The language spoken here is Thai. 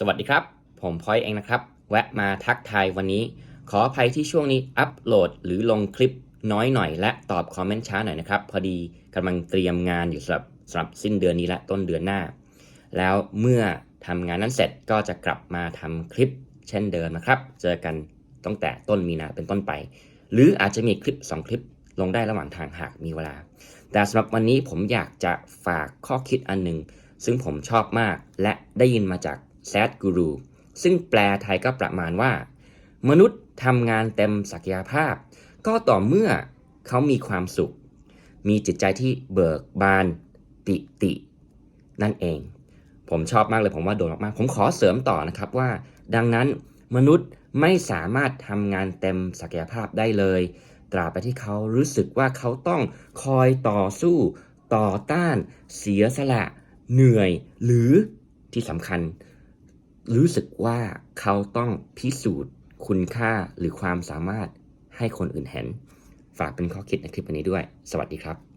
สวัสดีครับ ผมพอยเองนะครับ แวะมาทักทายวันนี้ ขออภัยที่ช่วงนี้อัปโหลดหรือลงคลิปน้อยหน่อย และตอบคอมเมนต์ช้าหน่อยนะครับ พอดีกำลังเตรียมงานอยู่สำหรับสำหรับสิ้นเดือนนี้และต้นเดือนหน้า แล้วเมื่อทำงานนั้นเสร็จก็จะกลับมาทำคลิปเช่นเดิมนะครับ เจอกันตั้งแต่ต้นมีนาเป็นต้นไป หรืออาจจะมีคลิป 2 คลิปลงได้ระหว่างทางหากมีเวลา แต่สำหรับวันนี้ผมอยากจะฝากข้อคิดอันหนึ่งซึ่งผมชอบมากและได้ยินมาจาก Sad Guru ซึ่งแปลไทยก็ประมาณว่า มนุษย์ทำงานเต็มศักยภาพ ก็ต่อเมื่อเขามีความสุข มีจิตใจที่เบิกบานปิติ นั่นเอง ผมชอบมากเลยผมว่าโดนมาก ผมขอเสริมต่อนะครับว่า ดังนั้นมนุษย์ไม่สามารถทำงานเต็มศักยภาพได้เลย ตราบไปที่เขารู้สึกว่าเขาต้องคอยต่อสู้ ต่อต้าน เสียสละ เหนื่อย หรือที่สำคัญ รู้สึกว่าเขาต้องพิสูจน์คุณค่าหรือความสามารถให้คนอื่นเห็น ฝากเป็นข้อคิดในคลิปวันนี้ด้วย สวัสดีครับ